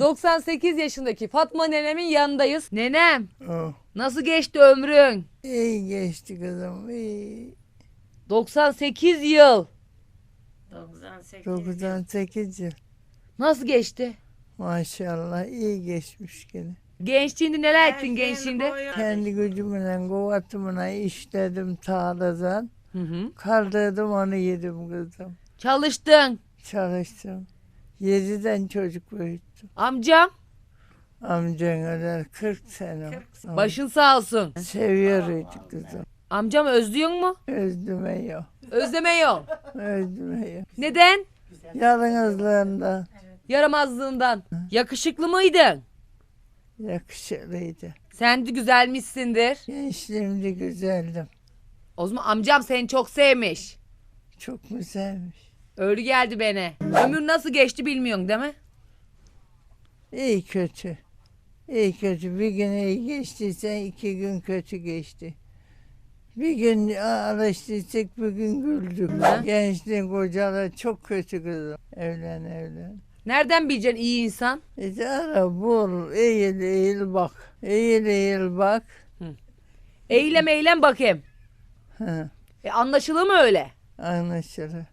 98 yaşındaki Fatma nenemin yanındayız. Nenem Oh. nasıl geçti ömrün? İyi geçti kızım. iyi. 98 yıl. 98. 98 yıl. Nasıl geçti? Maşallah iyi geçmiş gene. Gençliğinde neler ettin gençliğinde? boyu- Kendi gücümle, kuvvetimle işledim tarladan. Hı hı. Kaldırdım onu yedim kızım. Çalıştın. Çalıştım. Yediden çocuk büyüttüm. Amcam Amcan öler 40 sene. başın sağ olsun. Seviyordu kızım. Amcam özlüyor mu? Özlüme yok. Özlemiyor. Özlüme yok. Neden? Yalnızlığında Yaramazlığından. Yakışıklı mıydın? yakışıklıydı. Sen de güzelmişsindir. Gençliğimde güzeldim. O zaman amcam seni çok sevmiş. Çok güzelmiş. Öyle geldi bana. Ömür nasıl geçti bilmiyorsun değil mi? İyi kötü. İyi kötü. Bir gün iyi geçtiyse iki gün kötü geçti. Bir gün alıştıysak bir gün güldük. Ha? Gençliğin kocalar çok kötü kızım. Evlen evlen. Nereden bileceksin iyi insan? İşte ara bul, eğil eğil bak. Eğil eğil bak. Eylem eylem bakayım. Hı, E anlaşılır mı öyle? anlaşılır.